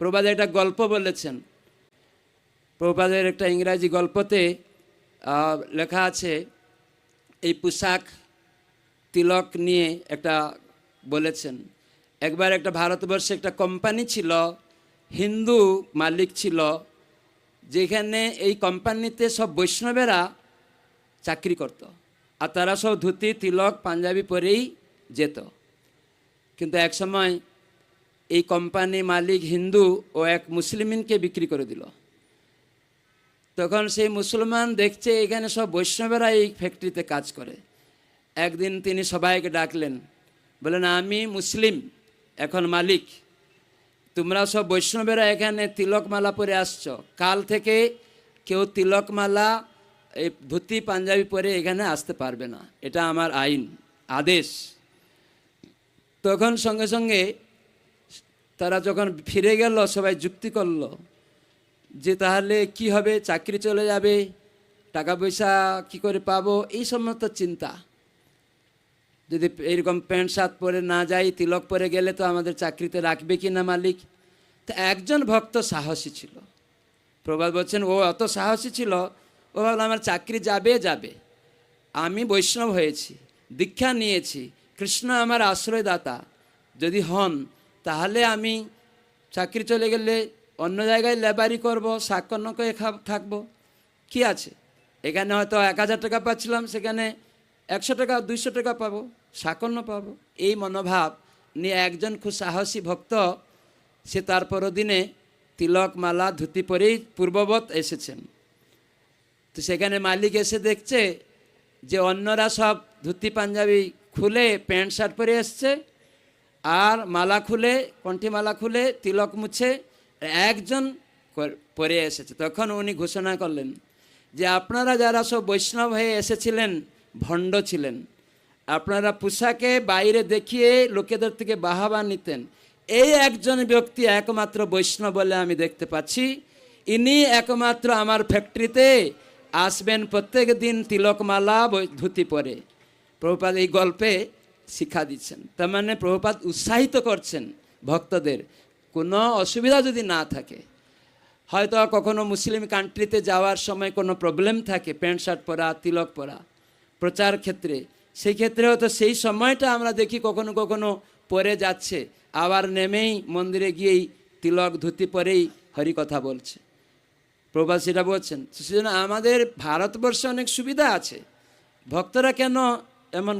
প্রবাদ একটা গল্প বলেছেন। প্রবাদের একটা ইংরাজি গল্পতে লেখা আছে, এই পোশাক তিলক নিয়ে একটা বলেছেন। একবার একটা ভারতবর্ষে একটা কোম্পানি ছিল, হিন্দু মালিক ছিল, যেখানে এই কোম্পানিতে সব বৈষ্ণবেরা চাকরি করত, আর তারা সব ধুতি, তিলক, পাঞ্জাবি পরেই যেত। কিন্তু এক সময় এই কোম্পানি মালিক হিন্দু ও এক মুসলিমিনকে বিক্রি করে দিল। তখন সেই মুসলমান দেখছে এখানে সব বৈষ্ণবেরা এই ফ্যাক্টরিতে কাজ করে। একদিন তিনি সবাইকে ডাকলেন বলেন আমি মুসলিম, এখন মালিক। তোমরা সব বৈষ্ণবেরা এখানে তিলকমালা পরে আসছো। কাল থেকে কেউ তিলকমালা এই ধুতি, পাঞ্জাবি পরে এখানে আসতে পারবে না। এটা আমার আইন, আদেশ। তখন সঙ্গে সঙ্গে তারা যখন ফিরে গেল, সবাই যুক্তি করল যে তাহলে কি হবে? চাকরি চলে যাবে, টাকা পয়সা কি করে পাবো? এই সমস্ত চিন্তা। যদি এরকম প্যান্ট, শার্ট পরে না যাই, তিলক পরে গেলে তো আমাদের চাকরিতে রাখবে কি না মালিক? তো একজন ভক্ত সাহসী ছিল। প্রবাদ বলছেন, ও অত সাহসী ছিল? ও ভাবলো, আমার চাকরি যাবে যাবে। আমি বৈষ্ণব হয়েছি, দীক্ষা নিয়েছি। কৃষ্ণ আমার আশ্রয়দাতা। যদি হন তাহলে আমি চাকরি চলে গেলে অন্য জায়গায় লেবারি করব করে খা- থাকব। কি আছে? এখানে হয়তো এক হাজার টাকা পাচ্ছিলাম, সেখানে একশো টাকা, দুইশো টাকা পাবো সাকন্য পাবো। এই মনোভাব নিয়ে একজন খুব সাহসী ভক্ত, সে তার পরদিনে তিলক মালা, ধুতি পরেই পূর্ববৎ এসেছেন। তো সেখানে মালিক এসে দেখছে যে অন্যরা সব ধুতি পাঞ্জাবি খুলে প্যান্ট শার্ট পরে এসছে আর মালা খুলে, কণ্ঠী মালা খুলে, তিলক মুছে একজন পরে এসেছে। তখন উনি ঘোষণা করলেন যে আপনারা যারা সব বৈষ্ণব হয়ে এসেছিলেন, ভণ্ড ছিলেন, আপনারা পোশাকে বাইরে দেখিয়ে লোকেদের থেকে বাহাবা নিতেন। এই একজন ব্যক্তি একমাত্র বৈষ্ণব বলে আমি দেখতে পাচ্ছি। ইনি একমাত্র আমার ফ্যাক্টরিতে আসবেন প্রত্যেক দিন তিলকমালা ধুতি পরে। প্রভুপাদ এই গল্পে শিক্ষা দিচ্ছেন। তার মানে প্রভুপাদ উৎসাহিত করছেন ভক্তদের। কোনো অসুবিধা যদি না থাকে, হয়তো কখনো মুসলিম কান্ট্রিতে যাওয়ার সময় কোনো প্রবলেম থাকে, প্যান্ট শার্ট পরা, তিলক পরা, প্রচার ক্ষেত্রে, সেই ক্ষেত্রে হয়তো সেই সময়টা আমরা দেখি কখনো কখনো পরে যাচ্ছে, আবার নেমেই মন্দিরে গিয়েই তিলক ধুতি পরেই হরি কথা বলছে। প্রভাত সেটা বলছেন সেজন্য আমাদের ভারতবর্ষে অনেক সুবিধা আছে। ভক্তরা কেন এমন